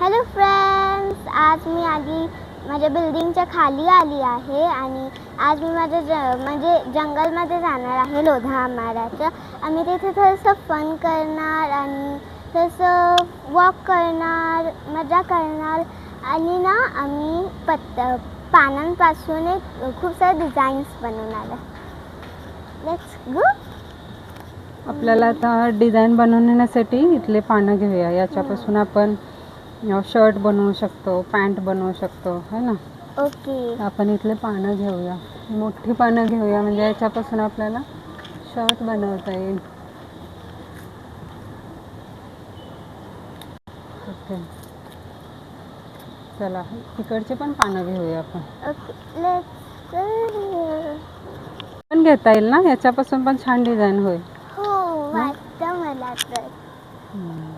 Hello friends आज मी आधी माझ्या बिल्डिंगच्या खाली आली आहे आणि आज मी माझ्या ज म्हणजे जंगलमध्ये जाणार आहे लोधा मारायचं आम्ही तिथे थोडंसं फन करणार आणि थोडंसं वॉक करणार मजा करणार. आणि ना आम्ही पत्त पानांपासून एक खूप सारे डिझाईन्स बनवणार आहे. लेट्स गो आपल्याला आता डिझाईन बनवण्यासाठी इथले पानं घेऊया. याच्यापासून आपण शर्ट बनवू शकतो पॅन्ट बनवू शकतो है ना? ओके. आपण इथले पानं घेऊया. मोठी पानं घेऊया म्हणजे याच्यापासून आपल्याला शर्ट बनवता येईल. ओके. चला तिकडचे पण पानं घेऊया आपण. पण घेता येईल ना? याच्यापासून पण छान डिझाईन होईल. हो वाटतं मला तर हम्म.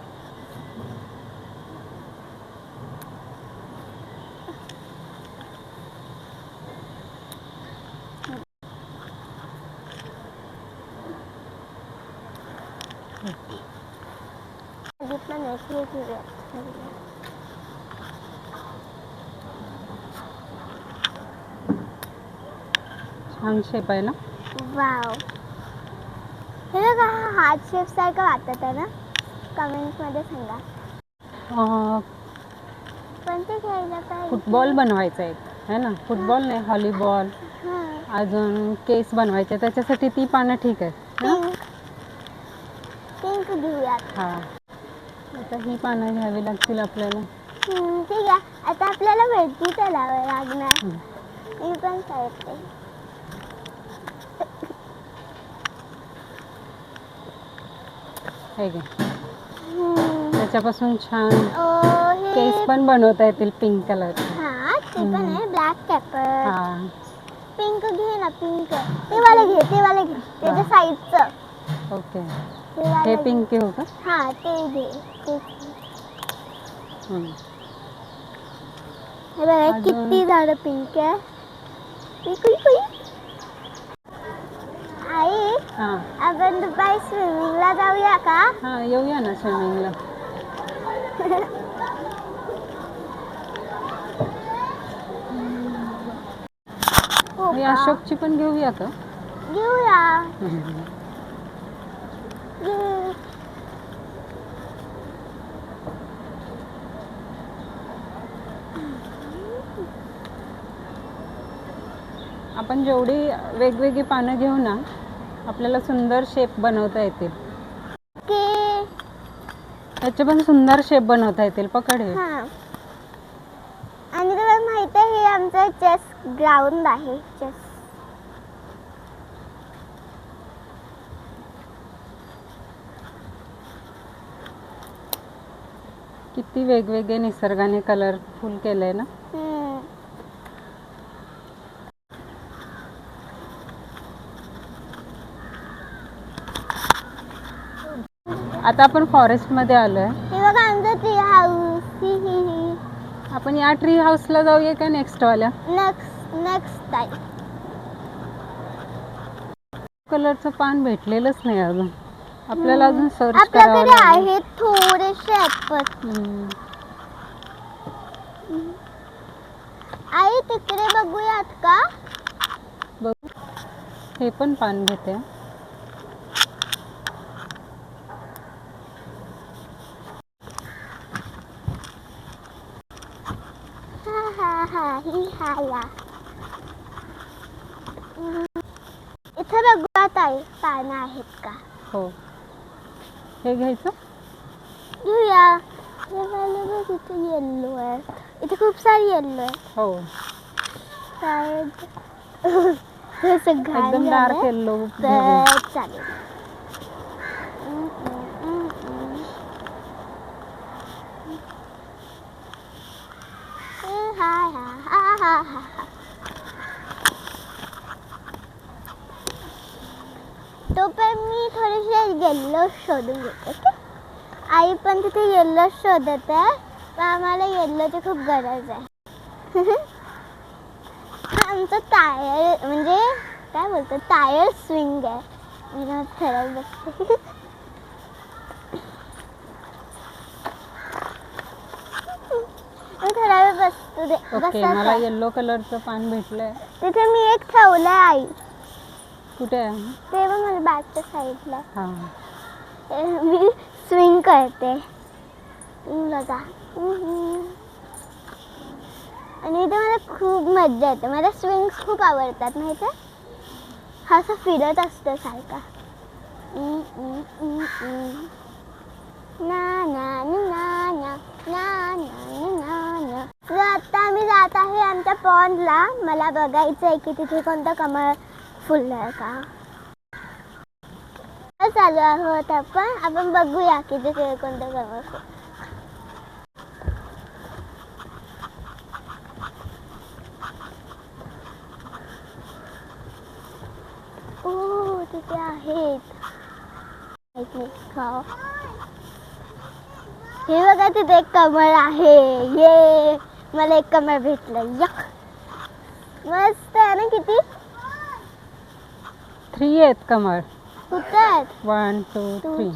आधी पण एक हे घेऊया. छान शेप आहे ना वाव हे बघा हा हार्ट शेप सारखं वाटत आहे ना कमेंट्समध्ये सांगा. अं, पण ते घ्यायला पाहिजे? फुटबॉल बनवायचा आहे. है ना? फुटबॉल नाही व्हॉलीबॉल हां. अजून केस बनवायचे. त्याच्यासाठी ती पानं ठीक आहे? पिंक पिंक घेऊयात. हा. आता ही पानं घ्यावी लागतील आपल्याला. हम्म, ठीक आहे. आता आपल्याला वरती चलावं लागणार. हम्म. मी पण करते. हे घे हम्म. त्याच्यापासून छान केस पण बनवता येतील पिंक कलरचे हा ते पण हम्म. आहे ब्लॅक पेपर हा. पिंक घे ना पिंक ते वाला घे ते वाला घे त्याच्या साईडचं ओके. ते हे घे. पिंक घेऊ का? हा ते घे ते हम्म. हे बघा अजून- किती झाडं पिंक आहे. Pink, pink. आई हा आपण दुपारी स्विमिंगला जाऊया का हा येऊया ना स्विमिंगला हो का? अशोकची पण घेऊया का घेऊया. आपण जेवढी वेगवेगळी पानं घेऊ ना आपल्याला सुंदर शेप बनवता येतील. के. त्याचे पण सुंदर शेप बनवता येतील. पकड हे. हा. आणि तुला माहीत आहे हे आमचं चेस ग्राउंड आहे. चेस किती वेगवेगळे निसर्गाने कलरफुल केलंय ना? आता आपण फॉरेस्टमध्ये आलोय. हे बघा आमचं ट्री हाऊस आपण या ट्री हाऊसला जाऊया का नेक्स्ट वाल्या? नेक्स्ट नेक्स्ट टाइम कलरचं पान भेटलेलंच नाही अजून. आपल्याला अजून सर्च करावं आपल्याकडे लागेल. आहेत थोडेसे हम्म. आई तिकडे बघूयात का? बघू. हे पण पान घेते हा हा हा ही हा या हम्म. इथे बघूयात आई पानं आहेत का? हो. हे घ्यायचं? घेऊया. हे बघ इथे येल्लो आहे. इथे खूप सारी येल्लो आहे हो. शायद थोडंसं घाण एकदम डार्क झालंय. येल्लो तर चालेल. हम्म, हम्म, तो पण मी थोडेसे येल्लो शोधून घेते आई पण तिथे येल्लो शोधत आहे पण आम्हाला येल्लोची खूप गरज आहे. आमचं टायर म्हणजे काय बोलतो टायर स्विंग आहे. मी ना ओके मला येल्लो कलरचं पान भेटलंय. तिथे मी एक ठेवलं आई. कुठे? आहे ते बघ मला बॅकच्या साईडला मी स्विंग करते. बघा आणि इथे मला खूप मजा येते. मला स्विंग्स खूप आवडतात माहिती आहे? हा असं फिरत असतं सारखा. ना ना ना ना ना ना ना ना. जात आहे आमच्या पॉन्डला मला बघायचं आहे की तिथे कोणतं कमळ फुललं का? चालू आहोत आपण. आपण बघूया की तिथे कोणतं कमळ फुल ओ तिथे आहेत. हो. हे बघा तिथे एक कमळ आहे. ये! मला एक कमळ भेटलं यक मस्त आहे ना किती? थ्री आहेत कमळ. कुठं? आहेत वन टू Two. थ्री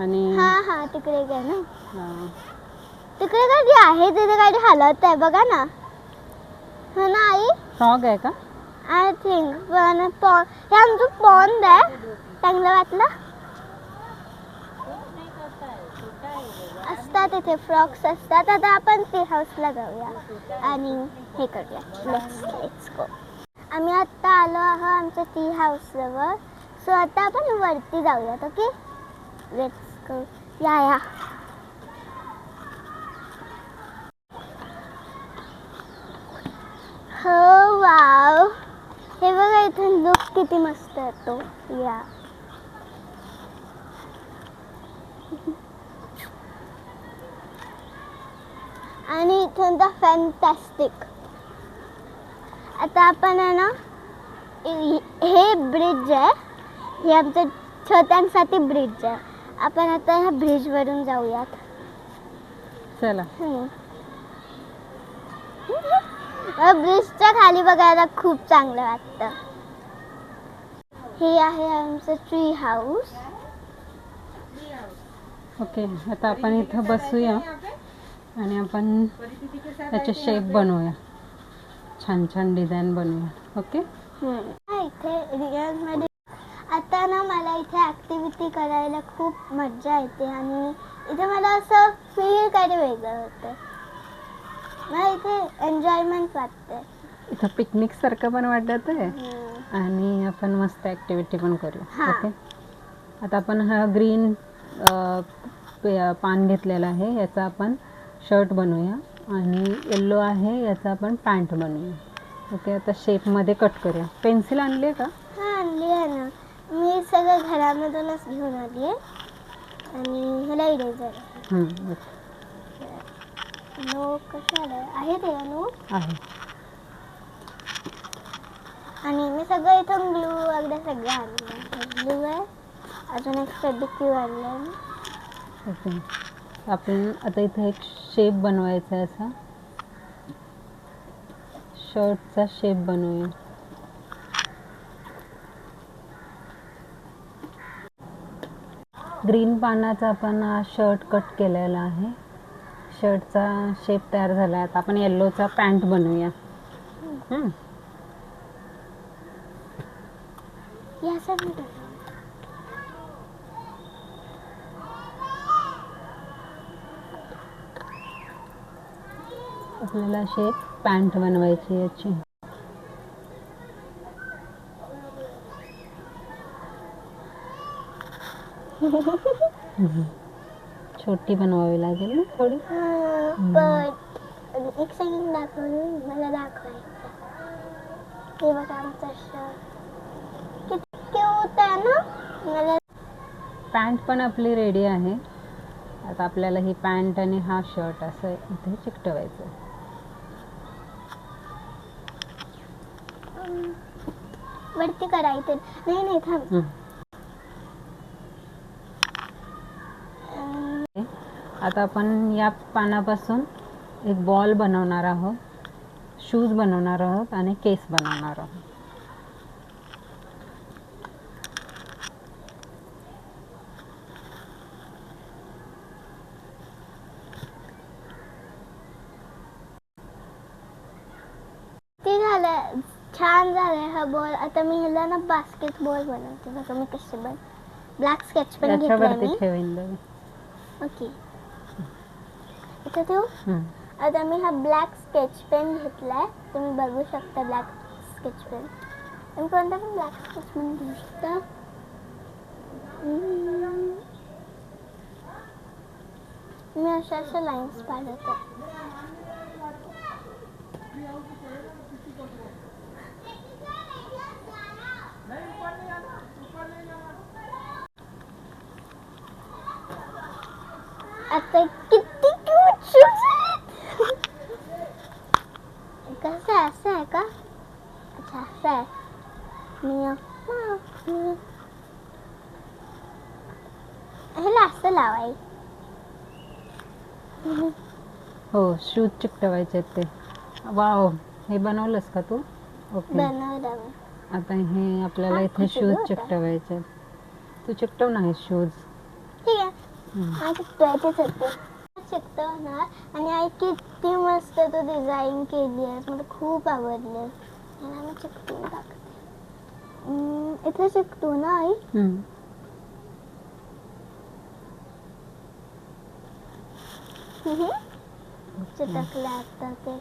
आणि हा हा तिकडे काय ना. हा. तिकडे काहीतरी आहे? तिथे काहीतरी हलत आहे. बघा ना. हो ना आई? फ्रॉग आहे का? आय थिंक पण पॉ हे आमचं पॉन्ड आहे. चांगलं वाटलं? असतात तिथे फ्रॉक्स असतात. आता आपण टी हाऊसला जाऊया. आणि हे करूया. लेट्स लेट्स गो आम्ही आत्ता आलो आहोत आमच्या टी हाऊसजवळ सो आता आपण वरती जाऊयात ओके लेट्स गो या या. हो वाव हे बघा इथून लुक किती मस्त येतो. या. तर फॅन्टॅस्टिक आता आपण आहे ना हे ब्रिज आहे हे आमचं छोट्यांसाठी ब्रिज आहे आपण आता ह्या ब्रिजवरून जाऊयात चला. ब्रिजच्या खाली बघायला खूप चांगलं वाटतं. हे आहे आमचं ट्री हाऊस ओके आता आपण इथं बसूया. आणि आपण त्याचे शेप बनवूया. छान छान डिझाईन बनवूया. ओके इथे रिअलमध्ये आता ना मला इथे ॲक्टिव्हिटी करायला खूप मज्जा येते आणि इथे मला असं फील काही वेगळं होतं मला इथे एन्जॉयमेंट वाटते इथं पिकनिक सारखं पण वाटत आहे. आणि आपण मस्त ॲक्टिव्हिटी पण करू. ओके आता आपण हा ग्रीन पान घेतलेला आहे. याचा आपण शर्ट बनवूया आणि येल्लो आहे याचा आपण पॅन्ट बनवूया. ओके आता शेपमध्ये कट करूया. पेन्सिल आणली आहे का? हा आणली आहे ना. मी सगळं घरामधूनच घेऊन आली आहे आणि ह्याला ओके. नो कशाला आहे? ते नो आहे. आणि मी सगळं इथून ग्लू वगैरे सगळं आणलं ग्लू आहे. अजून एक फेबिक्यू आणलं आहे ओके आपण आता इथे एक शेप बनवायचा आहे असा. शर्टचा शेप बनवूया. ग्रीन पानाचा आपण शर्ट कट केलेला आहे. शर्टचा शेप तयार झाला आहे. आता आपण येल्लोचा पॅन्ट बनवूया. हं. आपल्याला एक पॅन्ट बनवायची याची. छोटी बनवावी लागेल ना थोडी. एक सेकंड दाखवून मला दाखवायचं. हे बघा आमचा शर्ट किती ना? मला पॅन्ट पण आपली रेडी आहे. आता आपल्याला ही पॅन्ट आणि हा शर्ट असं इथे चिकटवायचं वरती करायचं नाही नाही थांब. आता आपण या पानापासून एक बॉल बनवणार आहोत शूज बनवणार आहोत आणि केस बनवणार आहोत छान झालंय हा बॉल आता मी ह्याला ना बास्केटबॉल बनवते बघा मी कसे बन ब्लॅक स्केच मी ठेवीन बघ. ओके इथं ठेवू हं. आता मी हा ब्लॅक स्केच पेन घेतलाय तुम्ही बघू शकता ब्लॅक स्केच पेन तुम्ही कोणता पण ब्लॅक स्केच पेन घेऊ शकता. मी अशा अशा लाईन्स पाडत आता किती क्यूट शूज आहेत. कसं आहे असं आहे का? अच्छा असं आहे. मी ह्याला असं लावाय. हो शूज चिकटवायचे आहेत ते. वाव हे बनवलंस का तू? ओके बनवलं. मी आता हे आपल्याला हा, इथे कुठे शूज गं? चिकटवायचे आहेत. तू चिकटव ना हे शूज आणि आई किती मस्त तो डिझाईन केली आहे मला खूप आवडले चिकटवून टाकते. हम्म, इथे चिकटू ना आई? चिटकलं आता ते.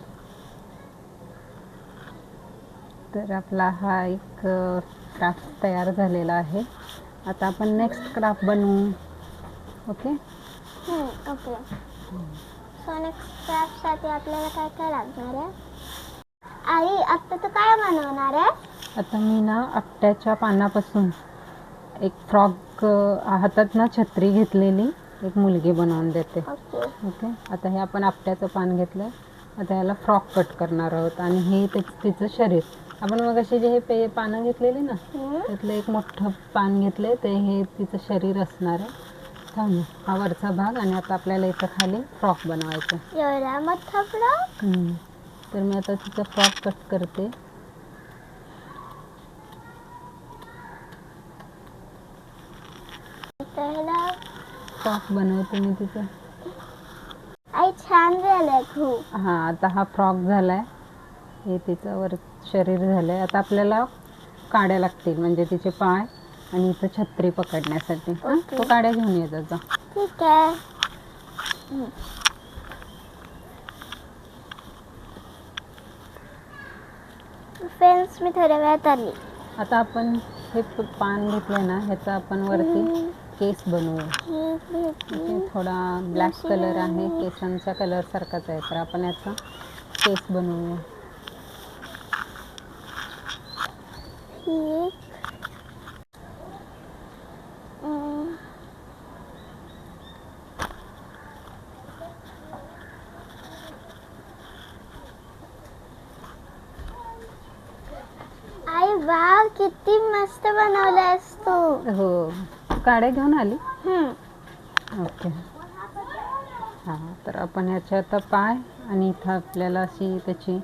तर आपला हा एक क्राफ्ट तयार झालेला आहे. आता आपण नेक्स्ट क्राफ्ट बनवू. ओके? ओके. सो नेक्स्ट क्राफ्टसाठी आपल्याला काय काय लागणार आहे? आई आता तू काय बनवणार आहे? आता मी ना आपट्याच्या पानापासून एक फ्रॉक हातात ना छत्री घेतलेली एक मुलगी बनवून देते. ओके. ओके? आता हे आपण आपट्याचं पान घेतलं. आता याला फ्रॉक कट करणार आहोत आणि हे तिचं शरीर. आपण मग असे जे हे पे पानं घेतलेली ना त्यातलं एक मोठं पान घेतले ते हे तिचं शरीर असणार आहे. थांब. हा वरचा भाग आणि आता आपल्याला इथं खाली फ्रॉक बनवायचं एवढा मोठा फ्रॉक हम्म. तर मी आता तिचं फ्रॉक कट करते. फ्रॉक बनवते मी तिचं. आई छान झालंय खूप. हां आता हा फ्रॉक झालाय. हे तिचं वर शरीर झालंय. आता आपल्याला काड्या लागतील म्हणजे तिचे पाय. आणि इथं छत्री पकडण्यासाठी. हां ओके. तो काड्या घेऊन ये त्याचा ठीक आहे. फ्रेंड्स मी थोड्या वेळात आली. आता आपण हे प- पान घेतलंय ना ह्याचा आपण वरती केस बनवूया. ठीक आहे, ओके थोडा ब्लॅक कलर आहे केसांच्या कलर सारखाच आहे तर आपण याचा केस बनवूया. ठीक वाव किती मस्त बनवलंयस तू. हो. काड्या घेऊन आली? हम्म. ओके. हां तर आपण ह्याच्या आता पाय आणि इथं आपल्याला अशी त्याची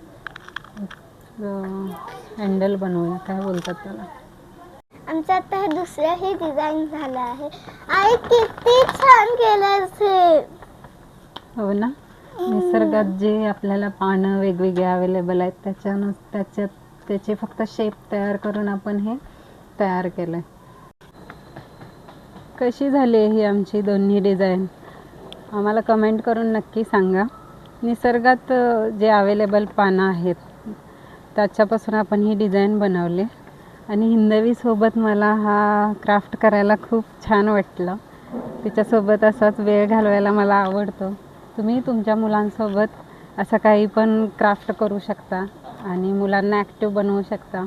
हँडल बनवूया. काय बोलतात त्याला? आमचं आता हे दुसरं हे डिझाईन झालं आहे. आई किती छान केलंस हे. हो ना? निसर्गात जे आपल्याला पानं वेगवेगळे अवेलेबल आहेत त्याच्यानं त्याच्यात त्याचे फक्त शेप तयार करून आपण हे तयार केलं कशी झाली ही आमची दोन्ही डिझाईन आम्हाला कमेंट करून नक्की सांगा. निसर्गात जे अवेलेबल पानं आहेत त्याच्यापासून आपण ही डिझाईन बनवली. आणि हिंदवीसोबत मला हा क्राफ्ट करायला खूप छान वाटलं. तिच्यासोबत असाच वेळ घालवायला मला आवडतो. तुम्ही तुमच्या मुलांसोबत असं काही पण क्राफ्ट करू शकता. आणि मुलांना ॲक्टिव्ह बनवू शकता.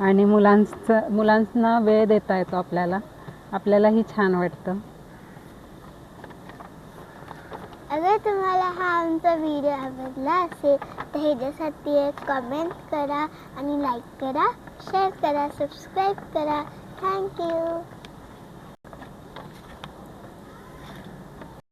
आणि मुलांचं मुलांना वेळ देता येतो आपल्याला. आपल्यालाही छान वाटतं. अगर तुम्हाला हा आमचा व्हिडिओ आवडला असेल तर ह्याच्यासाठी एक कमेंट करा आणि लाईक करा शेअर करा सबस्क्राईब करा. थँक्यू